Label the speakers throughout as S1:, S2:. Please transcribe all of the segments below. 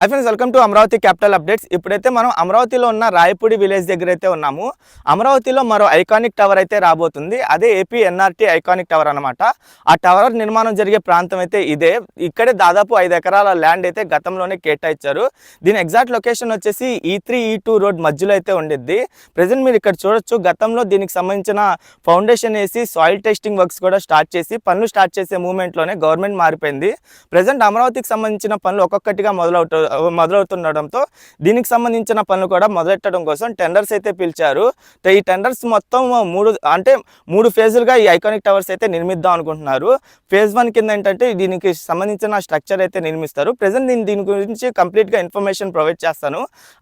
S1: Hi friends welcome to Amaravati capital updates ఇప్పుడైతే మనం అమరావతిలో ఉన్న రాయపూడి విలేజ్ దగ్గర అయితే ఉన్నాము. అమరావతిలో మరో ఐకానిక్ టవర్ అయితే రాబోతుంది. అదే ఏపీ ఎన్ఆర్టీ ఐకానిక్ టవర్ అనమాట ఆ టవర్ నిర్మాణం జరిగే ప్రాంతం అయితే ఇదే. ఇక్కడే దాదాపు ఐదు ఎకరాల ల్యాండ్ అయితే గతంలోనే కేటాయించారు. దీని ఎగ్జాక్ట్ లొకేషన్ వచ్చేసి ఈ త్రీ ఈ టూ రోడ్ మధ్యలో అయితే ఉండిద్ది. ప్రజెంట్ మీరు ఇక్కడ చూడొచ్చు. గతంలో దీనికి సంబంధించిన ఫౌండేషన్ వేసి సాయిల్ టెస్టింగ్ వర్క్స్ కూడా స్టార్ట్ చేసి పనులు స్టార్ట్ చేసే మూమెంట్లోనే గవర్నమెంట్ మారిపోయింది. ప్రజెంట్ అమరావతికి సంబంధించిన పనులు ఒక్కొక్కటిగా మొదలవుతుంది మొదలవుతుండడంతో దీనికి సంబంధించిన పనులు కూడా మొదలెట్టడం కోసం టెండర్స్ అయితే పిలిచారు. ఈ టెండర్స్ మొత్తం మూడు అంటే మూడు ఫేజులుగా ఈ ఐకానిక్ టవర్స్ అయితే నిర్మిద్దాం అనుకుంటున్నారు. ఫేజ్ వన్ కింద ఏంటంటే దీనికి సంబంధించిన స్ట్రక్చర్ అయితే నిర్మిస్తారు. ప్రజెంట్ నేను దీని గురించి కంప్లీట్గా ఇన్ఫర్మేషన్ ప్రొవైడ్ చేస్తాను.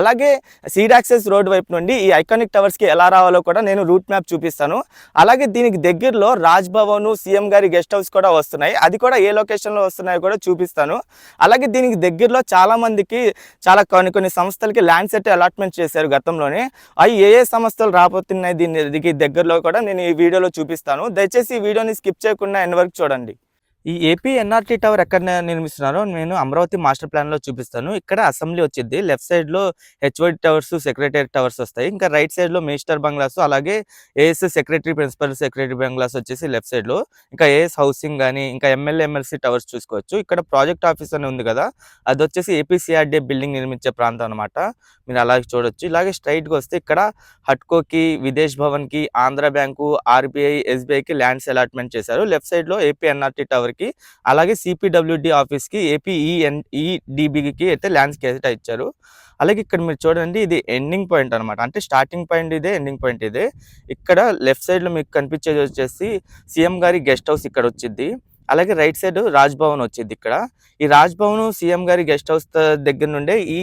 S1: అలాగే సీడ్ యాక్సెస్ రోడ్ వైపు నుండి ఈ ఐకానిక్ టవర్స్కి ఎలా రావాలో కూడా నేను రూట్ మ్యాప్ చూపిస్తాను. అలాగే దీనికి దగ్గరలో రాజ్ భవన్ సీఎం గారి గెస్ట్ హౌస్ కూడా వస్తున్నాయి. అది కూడా ఏ లొకేషన్లో వస్తున్నాయో కూడా చూపిస్తాను. అలాగే దీనికి దగ్గరలో చాలా మందికి చాలా కొన్ని కొన్ని సంస్థలకి ల్యాండ్ సెట్ అలాట్మెంట్ చేశారు గతంలోనే. అవి ఏ ఏ సంస్థలు రాబోతున్నాయి దీని దీనికి దగ్గరలో కూడా నేను ఈ వీడియోలో చూపిస్తాను. దయచేసి ఈ వీడియోని స్కిప్ చేయకుండా ఎన్ వరకు చూడండి. ఈ ఏపీ ఎన్ఆర్టీ టవర్ ఎక్కడ నిర్మిస్తున్నారో నేను అమరావతి మాస్టర్ ప్లాన్లో చూపిస్తాను. ఇక్కడ అసెంబ్లీ వచ్చింది లెఫ్ట్ సైడ్లో హెచ్ఓడి టవర్స్ సెక్రటరీ టవర్స్ వస్తాయి. ఇంకా రైట్ సైడ్లో మినిస్టర్ బంగ్లాస్ అలాగే IAS secretary principal secretary bungalows వచ్చేసి లెఫ్ట్ సైడ్లో. ఇంకా ఏఎస్ హౌసింగ్ కానీ ఇంకా ఎమ్మెల్యే ఎమ్మెల్సీ టవర్స్ చూసుకోవచ్చు. ఇక్కడ ప్రాజెక్ట్ ఆఫీస్ అని ఉంది కదా అది వచ్చేసి ఏపీసీఆర్డీ బిల్డింగ్ నిర్మించే ప్రాంతం అనమాట మీరు అలాగే చూడొచ్చు. ఇలాగే స్ట్రైట్గా వస్తే ఇక్కడ హట్కోకి విదేశ్ భవన్కి ఆంధ్ర బ్యాంకు ఆర్బీఐ ఎస్బీఐకి ల్యాండ్స్ అలాట్మెంట్ చేశారు. లెఫ్ట్ సైడ్లో ఏపీ ఎన్ఆర్టీ టవర్ కి అలాగే సిపిడబ్ల్యూడి ఆఫీస్కి ఏపీ ఈడిబికి అయితే ల్యాండ్స్ కేటా ఇచ్చారు. అలాగే ఇక్కడ మీరు చూడండి ఇది ఎండింగ్ పాయింట్ అనమాట అంటే స్టార్టింగ్ పాయింట్ ఇదే ఎండింగ్ పాయింట్ ఇదే. ఇక్కడ లెఫ్ట్ సైడ్లో మీకు కనిపించేది వచ్చేసి సీఎం గారి గెస్ట్ హౌస్ ఇక్కడ వచ్చింది అలాగే రైట్ సైడ్ రాజ్భవన్ వచ్చింది ఇక్కడ. ఈ రాజ్భవన్ సీఎం గారి గెస్ట్ హౌస్ దగ్గర నుండే ఈ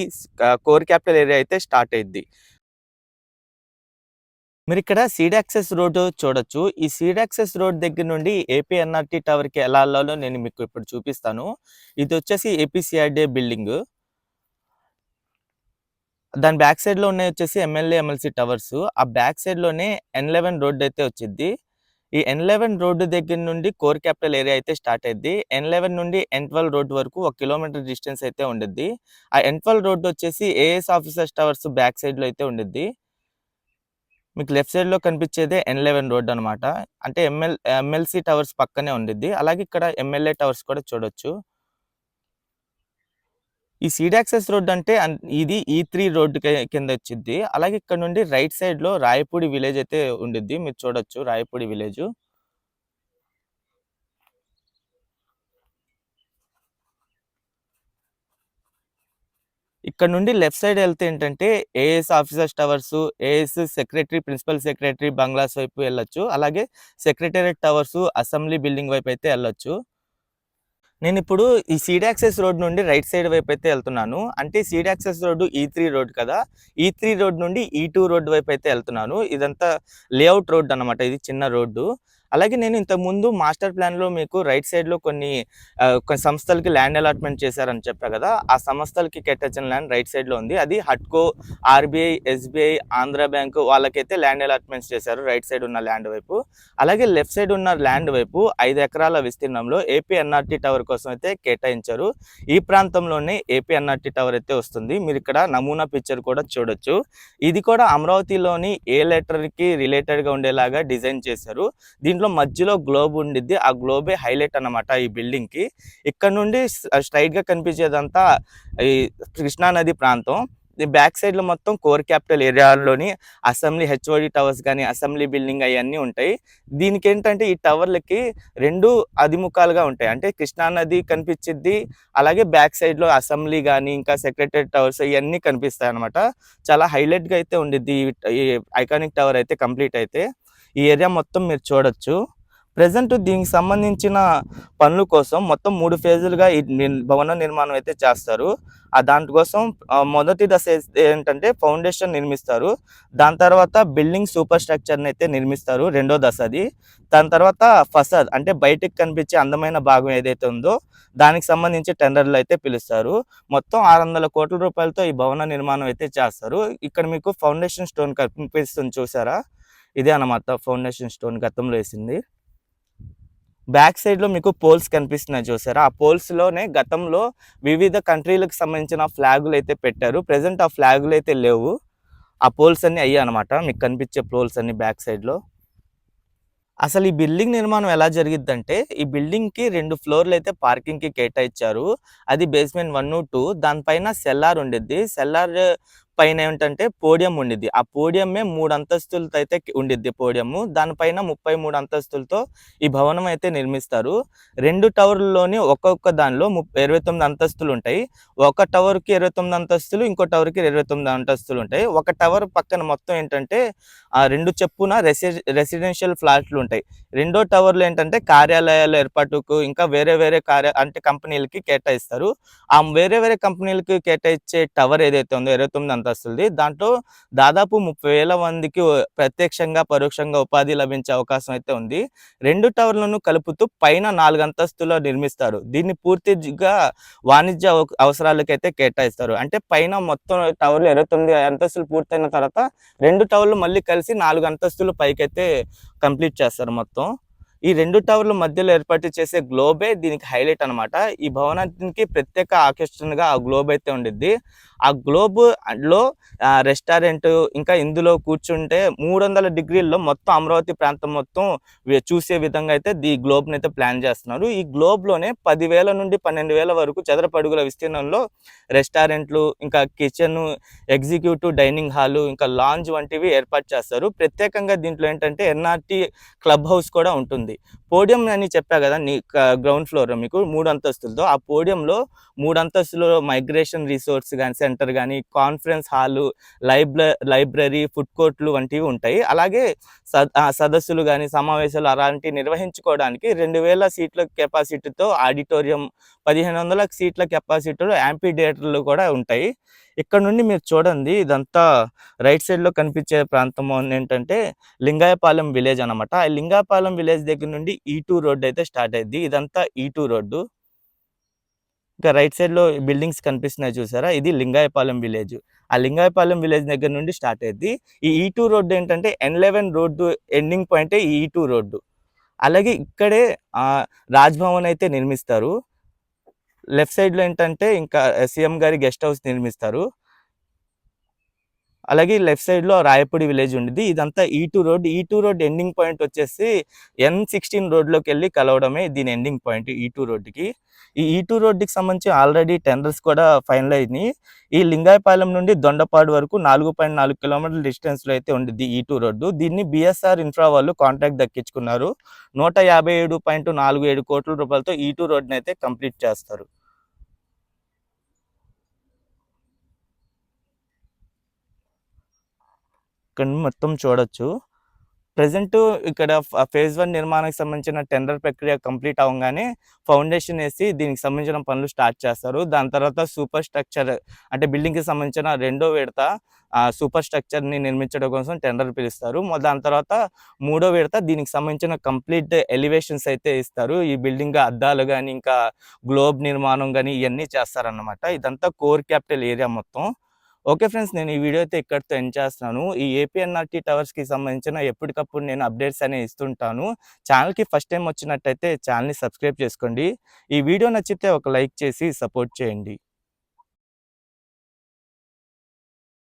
S1: కోర్ క్యాపిటల్ ఏరియా అయితే స్టార్ట్ అయింది మీరు ఇక్కడ సీడ్ యాక్సెస్ రోడ్ చూడొచ్చు. ఈ సీడ్ యాక్సెస్ రోడ్ దగ్గర నుండి ఏపీ ఎన్ఆర్టీ టవర్కి ఎలా వెళ్ళాలో నేను మీకు ఇప్పుడు చూపిస్తాను. ఇది వచ్చేసి ఏపీసీఆర్డీ బిల్డింగ్. దాని బ్యాక్ సైడ్లో ఉన్నాయి వచ్చేసి ఎమ్మెల్యే ఎమ్మెల్సీ టవర్స్. ఆ బ్యాక్ సైడ్లోనే ఎన్ లెవెన్ రోడ్ అయితే వచ్చింది ఈ ఎన్ లెవెన్ రోడ్డు దగ్గర నుండి కోర్ క్యాపిటల్ ఏరియా అయితే స్టార్ట్ అయింది ఎన్ లెవెన్ నుండి ఎన్ ట్వెల్వ్ రోడ్ వరకు ఒక కిలోమీటర్ డిస్టెన్స్ అయితే ఉండిద్ది. ఆ ఎన్ ట్వెల్వ్ రోడ్ వచ్చేసి ఏఎస్ ఆఫీసర్స్ టవర్స్ బ్యాక్ సైడ్లో అయితే ఉండిద్ది. మీకు లెఫ్ట్ సైడ్లో కనిపించేదే ఎన్ లెవెన్ రోడ్ అనమాట అంటే ఎంఎల్ ఎమ్మెల్సీ టవర్స్ పక్కనే ఉండిద్ది. అలాగే ఇక్కడ ఎమ్మెల్యే టవర్స్ కూడా చూడొచ్చు. ఈ సీడ్ యాక్సెస్ రోడ్ అంటే ఇది ఈ త్రీ రోడ్ కింద వచ్చింది అలాగే ఇక్కడ నుండి రైట్ సైడ్లో రాయపూడి విలేజ్ అయితే ఉండిద్ది. మీరు చూడొచ్చు రాయపూడి విలేజ్. ఇక్కడ నుండి లెఫ్ట్ సైడ్ వెళ్తే ఏంటంటే IAS officers towers IAS secretary principal secretary bungalows వైపు వెళ్ళొచ్చు. అలాగే సెక్రటేరియట్ టవర్స్ అసెంబ్లీ బిల్డింగ్ వైపు అయితే వెళ్ళొచ్చు. నేను ఇప్పుడు ఈ సీడ్ యాక్సెస్ రోడ్ నుండి రైట్ సైడ్ వైపు అయితే వెళ్తున్నాను. అంటే సీడ్ యాక్సెస్ రోడ్డు ఈ త్రీ రోడ్ కదా. ఈ త్రీ రోడ్ నుండి ఈ టూ రోడ్ వైపు అయితే వెళ్తున్నాను. ఇదంతా లేఅవుట్ రోడ్ అన్నమాట. ఇది చిన్న రోడ్డు. అలాగే నేను ఇంతకు ముందు మాస్టర్ ప్లాన్లో మీకు రైట్ సైడ్లో కొన్ని కొన్ని సంస్థలకి ల్యాండ్ అలాట్మెంట్ చేశారని చెప్పా కదా ఆ సంస్థలకి కేటాయించిన ల్యాండ్ రైట్ సైడ్లో ఉంది. అది హట్కో ఆర్బీఐ ఎస్బీఐ ఆంధ్ర బ్యాంకు వాళ్ళకైతే ల్యాండ్ అలాట్మెంట్స్ చేశారు రైట్ సైడ్ ఉన్న ల్యాండ్ వైపు. అలాగే లెఫ్ట్ సైడ్ ఉన్న ల్యాండ్ వైపు ఐదు ఎకరాల విస్తీర్ణంలో ఏపీ ఎన్ఆర్టీ టవర్ కోసం అయితే కేటాయించారు. ఈ ప్రాంతంలోనే ఏపీ ఎన్ఆర్టీ టవర్ అయితే వస్తుంది. మీరు ఇక్కడ నమూనా పిక్చర్ కూడా చూడొచ్చు. ఇది కూడా అమరావతిలోని ఏ లెటర్కి రిలేటెడ్గా రిలేటెడ్గా ఉండేలాగా డిజైన్ చేశారు. దీంట్లో మధ్యలో గ్లోబ్ ఉండిద్ది. ఆ గ్లోబే హైలైట్ అన్నమాట ఈ బిల్డింగ్కి. ఇక్కడ నుండి స్ట్రైట్గా కనిపించేదంతా ఈ కృష్ణా నది ప్రాంతం. ఈ బ్యాక్ సైడ్లో మొత్తం కోర్ క్యాపిటల్ ఏరియాలోని అసెంబ్లీ హెచ్ఓడి టవర్స్ కానీ అసెంబ్లీ బిల్డింగ్ అవన్నీ ఉంటాయి. దీనికి ఏంటంటే ఈ టవర్లకి రెండు అధిముఖాలుగా ఉంటాయి. అంటే కృష్ణా నది కనిపించిద్ది అలాగే బ్యాక్ సైడ్లో అసెంబ్లీ కానీ ఇంకా సెక్రటరీ టవర్స్ ఇవన్నీ కనిపిస్తాయి అనమాట చాలా హైలైట్గా అయితే ఉండిద్ది ఈ ఐకానిక్ టవర్ అయితే కంప్లీట్ అయితే. ఈ ఏరియా మొత్తం మీరు చూడొచ్చు. ప్రజెంట్ దీనికి సంబంధించిన పనుల కోసం మొత్తం మూడు ఫేజులుగా ఈ భవన నిర్మాణం అయితే చేస్తారు. ఆ దానికోసం మొదటి దశ ఏంటంటే ఫౌండేషన్ నిర్మిస్తారు. దాని తర్వాత బిల్డింగ్ సూపర్ స్ట్రక్చర్ని అయితే నిర్మిస్తారు రెండో దశ అది దాని తర్వాత ఫసద్ అంటే బయటకు కనిపించే అందమైన భాగం ఏదైతే ఉందో దానికి సంబంధించి టెండర్లు అయితే పిలుస్తారు. మొత్తం ఆరు వందల కోట్ల రూపాయలతో ఈ భవన నిర్మాణం అయితే చేస్తారు. ఇక్కడ మీకు ఫౌండేషన్ స్టోన్ కనిపిస్తుంది చూసారా? ఇదే అన్నమాట ఫౌండేషన్ స్టోన్ గతంలో వేసింది. బ్యాక్ సైడ్లో మీకు పోల్స్ కనిపిస్తున్నాయి చూసారా? ఆ పోల్స్లోనే గతంలో వివిధ కంట్రీలకు సంబంధించిన ఫ్లాగులు అయితే పెట్టారు. ప్రజెంట్ ఆ ఫ్లాగులు అయితే లేవు. ఆ పోల్స్ అన్ని అయ్యాయి అనమాట మీకు కనిపించే పోల్స్ అన్ని బ్యాక్ సైడ్లో. అసలు ఈ బిల్డింగ్ నిర్మాణం ఎలా జరిగిద్దంటే ఈ బిల్డింగ్కి రెండు ఫ్లోర్లు అయితే పార్కింగ్కి కేటాయించారు. అది బేస్మెంట్ వన్ టూ. దానిపైన సెల్లార్ ఉండిద్ది. సెల్లార్ పైన ఏంటంటే పోడియం ఉండిద్ది. ఆ పోడియమే మూడు అంతస్తులతో అయితే ఉండిద్ది పోడియము. దానిపైన ముప్పై మూడు అంతస్తులతో ఈ భవనం అయితే నిర్మిస్తారు. రెండు టవర్లలోని ఒక్కొక్క దానిలో ముప్పై ఇరవై తొమ్మిది అంతస్తులు ఉంటాయి. ఒక టవర్కి ఇరవై తొమ్మిది అంతస్తులు ఇంకో టవర్కి ఇరవై తొమ్మిది అంతస్తులు ఉంటాయి. ఒక టవర్ పక్కన మొత్తం ఏంటంటే ఆ రెండు చెప్పున రెసి రెసిడెన్షియల్ ఫ్లాట్లు ఉంటాయి. రెండో టవర్లు ఏంటంటే కార్యాలయాల ఏర్పాటుకు ఇంకా వేరే వేరే కార్య అంటే కంపెనీలకి కేటాయిస్తారు. ఆ వేరే వేరే కంపెనీలకి కేటాయించే టవర్ ఏదైతే ఉందో ఇరవై తొమ్మిది అంతస్తులది దాంట్లో దాదాపు ముప్పై వేల మందికి ప్రత్యక్షంగా పరోక్షంగా ఉపాధి లభించే అవకాశం అయితే ఉంది. రెండు టవర్లను కలుపుతూ పైన నాలుగు అంతస్తులో నిర్మిస్తారు. దీన్ని పూర్తిగా వాణిజ్య అవసరాలకైతే కేటాయిస్తారు. అంటే పైన మొత్తం టవర్లు ఇరవై తొమ్మిది అంతస్తులు పూర్తయిన తర్వాత రెండు టవర్లు మళ్ళీ కలిసి నాలుగు అంతస్తులు పైకైతే కంప్లీట్ చేస్తారు మొత్తం. ఈ రెండు టవర్ల మధ్యలో ఏర్పాటు చేసే గ్లోబే దీనికి హైలైట్ అన్నమాట. ఈ భవనానికి ప్రత్యేక ఆకర్షణగా ఆ గ్లోబ్ అయితే ఉండిద్ది. ఆ గ్లోబ్లో రెస్టారెంట్ ఇంకా ఇందులో కూర్చుంటే మూడు వందల డిగ్రీల్లో మొత్తం అమరావతి ప్రాంతం మొత్తం చూసే విధంగా అయితే ఈ గ్లోబ్ని అయితే ప్లాన్ చేస్తున్నారు. ఈ గ్లోబ్లోనే పదివేల నుండి పన్నెండు వేల వరకు చదరపడుగుల విస్తీర్ణంలో రెస్టారెంట్లు ఇంకా కిచెన్ ఎగ్జిక్యూటివ్ డైనింగ్ హాలు ఇంకా లాంజ్ వంటివి ఏర్పాటు చేస్తారు. ప్రత్యేకంగా దీంట్లో ఏంటంటే ఎన్ఆర్టీ క్లబ్ హౌస్ కూడా ఉంటుంది. money పోడియం అని చెప్పా కదా నీ గ్రౌండ్ ఫ్లోర్ మీకు మూడు అంతస్తులతో ఆ పోడియంలో మూడు అంతస్తులో మైగ్రేషన్ రిసోర్స్ కానీ సెంటర్ కానీ కాన్ఫరెన్స్ హాలు లైబ్ర లైబ్రరీ ఫుడ్ కోర్ట్లు వంటివి ఉంటాయి. అలాగే సదస్సులు కానీ సమావేశాలు అలాంటివి నిర్వహించుకోవడానికి రెండు వేల సీట్ల కెపాసిటీతో ఆడిటోరియం పదిహేను వందల సీట్ల కెపాసిటీలో యాంపీ థియేటర్లు కూడా ఉంటాయి. ఇక్కడ నుండి మీరు చూడండి ఇదంతా రైట్ సైడ్లో కనిపించే ప్రాంతం ఏంటంటే లింగాయపాలెం విలేజ్ అన్నమాట. ఆ లింగాయపాలెం విలేజ్ దగ్గర నుండి E ఈ టూ రోడ్ అయితే స్టార్ట్ అయింది. ఇదంతా e ఈ టూ రోడ్డు. ఇంకా రైట్ సైడ్లో బిల్డింగ్స్ కనిపిస్తున్నాయి చూసారా? ఇది లింగాయపాలెం విలేజ్. ఆ లింగాయపాలెం విలేజ్ దగ్గర నుండి స్టార్ట్ అయింది. ఈ e ఈ టూ రోడ్డు ఏంటంటే ఎన్ లెవెన్ రోడ్డు ఎండింగ్ పాయింటే ఈ ఈ టూ రోడ్డు. అలాగే ఇక్కడే రాజ్భవన్ అయితే నిర్మిస్తారు. లెఫ్ట్ సైడ్లో ఏంటంటే ఇంకా సీఎం గారి గెస్ట్ హౌస్ నిర్మిస్తారు. అలాగే లెఫ్ట్ సైడ్లో రాయపూడి విలేజ్ ఉండిద్ది. ఇదంతా ఈ టూ రోడ్ ఈ టూ రోడ్ ఎండింగ్ పాయింట్ వచ్చేసి ఎన్ సిక్స్టీన్ రోడ్లోకి వెళ్ళి కలవడమే దీని ఎండింగ్ పాయింట్ ఈ టూ రోడ్డుకి ఈ ఈ టూ రోడ్డుకి సంబంధించి ఆల్రెడీ టెండర్స్ కూడా ఫైనల్ అయినాయి. ఈ లింగాయపాలెం నుండి దొండపాడు వరకు నాలుగు పాయింట్ నాలుగు కిలోమీటర్ల డిస్టెన్స్లో అయితే ఉండిద్ది ఈ టూ రోడ్డు. దీన్ని బిఎస్ఆర్ ఇన్ఫ్రా వాళ్ళు కాంట్రాక్ట్ దక్కించుకున్నారు. నూట యాభై ఏడు పాయింట్ నాలుగు ఏడు కోట్ల రూపాయలతో ఈ టూ రోడ్ని అయితే కంప్లీట్ చేస్తారు. ఇక్కడ మొత్తం చూడొచ్చు. ప్రజెంట్ ఇక్కడ ఫేజ్ వన్ నిర్మాణానికి సంబంధించిన టెండర్ ప్రక్రియ కంప్లీట్ అవ్వగానే ఫౌండేషన్ వేసి దీనికి సంబంధించిన పనులు స్టార్ట్ చేస్తారు. దాని తర్వాత సూపర్ స్ట్రక్చర్ అంటే బిల్డింగ్కి కి సంబంధించిన రెండో విడత సూపర్ స్ట్రక్చర్ని నిర్మించడం కోసం టెండర్ పిలుస్తారు. దాని తర్వాత మూడో విడత దీనికి సంబంధించిన కంప్లీట్ ఎలివేషన్స్ అయితే ఇస్తారు. ఈ బిల్డింగ్ అద్దాలు కానీ ఇంకా గ్లోబ్ నిర్మాణం కానీ ఇవన్నీ చేస్తారన్నమాట. ఇదంతా కోర్ క్యాపిటల్ ఏరియా మొత్తం. ఓకే ఫ్రెండ్స్ నేను ఈ వీడియో అయితే ఇక్కడితో ఎండ్ చేస్తున్నాను. ఈ ఏపీఎన్ఆర్టీ టవర్స్కి సంబంధించిన ఎప్పటికప్పుడు నేను అప్డేట్స్ అనేవి ఇస్తుంటాను. ఛానల్కి ఫస్ట్ టైం వచ్చినట్టయితే ఛానల్ని సబ్స్క్రైబ్ చేసుకోండి. ఈ వీడియో నచ్చితే ఒక లైక్ చేసి సపోర్ట్ చేయండి.